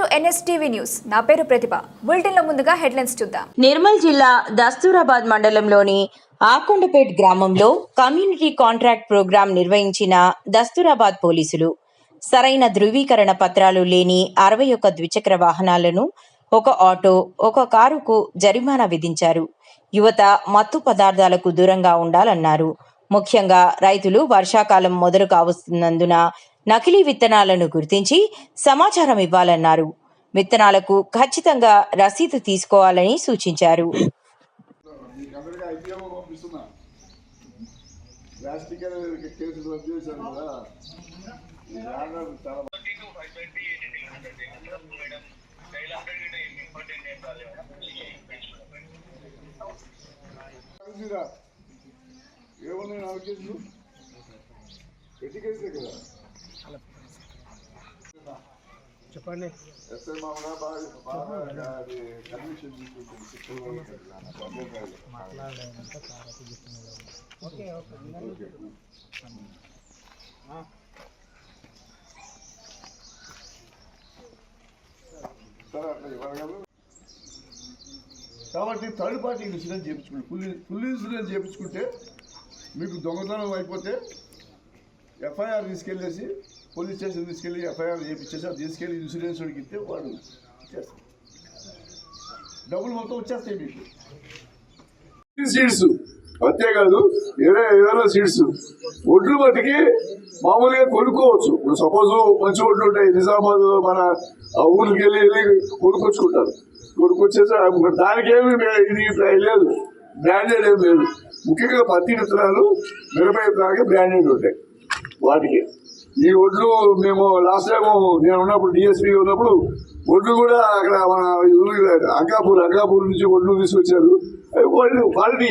To NSTV news. నా పేరు ప్రతిభ. బులెటిన్లో ముందుగా హెడ్లైన్స్ చూద్దాం. నిర్మల్ జిల్లా దస్తూరాబాద్ మండలంలోని ఆకొండపేట్ గ్రామంలో కమ్యూనిటీ కాంట్రాక్ట్ ప్రోగ్రాం నిర్వహించిన దస్తూరాబాద్ పోలీసులు సరైన ధృవీకరణ పత్రాలు లేని అరవై ఒక్క ద్విచక్ర వాహనాలను ఒక ఆటో ఒక కారుకు జరిమానా విధించారు. యువత మత్తు పదార్థాలకు దూరంగా ఉండాలన్నారు. ముఖ్యంగా రైతులు వర్షాకాలం మొదలు కావస్తున్నందున నకిలీ విత్తనాలను గుర్తించి సమాచారం ఇవ్వాలన్నారు. విత్తనాలకు ఖచ్చితంగా రసీదు తీసుకోవాలని సూచించారు. ఏమన్నా కేసులు ఎట్టి కేసులే కదా. చెప్పండి. కాబట్టి థర్డ్ పార్టీ ఇన్సూరెన్స్ చేయించుకుంటే ఫుల్ ఫుల్ ఇన్సూరెన్స్ చేయించుకుంటే మీకు దొంగతనం అయిపోతే ఎఫ్ఐఆర్ తీసుకెళ్ళేసి పోలీస్ స్టేషన్ తీసుకెళ్ళి ఎఫ్ఐఆర్ చేయించేసి అది తీసుకెళ్ళి ఇన్సూరెన్స్ వాడికి ఇస్తే వాడు ఇచ్చేస్తాడు డబ్బులు మొత్తం వచ్చేస్తాయి మీకు. సీడ్స్ అంతేకాదు ఏదో ఏదైనా సీడ్స్ ఒడ్లు మటుకి మామూలుగా కొనుక్కోవచ్చు. ఇప్పుడు సపోజ్ మంచి ఒడ్లు ఉంటాయి నిజామాబాద్ మన ఆ ఊరికి వెళ్ళి వెళ్ళి కొనుక్కొచ్చుకుంటారు. కొనుక్కొచ్చేసి దానికేమి ఇది లేదు. బ్రాండెడ్ ఏం లేదు. ముఖ్యంగా పత్తి విత్తనాలు మిరప విత్తనాలకి బ్రాండెడ్ ఉంటాయి. వాటికి. ఈ ఒడ్లు మేము లాస్ట్ టైం నేను ఉన్నప్పుడు డిఎస్పీ ఉన్నప్పుడు ఒడ్లు కూడా అక్కడ మన అంకాపూర్ అంకాపూర్ నుంచి ఒడ్లు తీసుకొచ్చారు. అవి వాళ్ళు క్వాలిటీ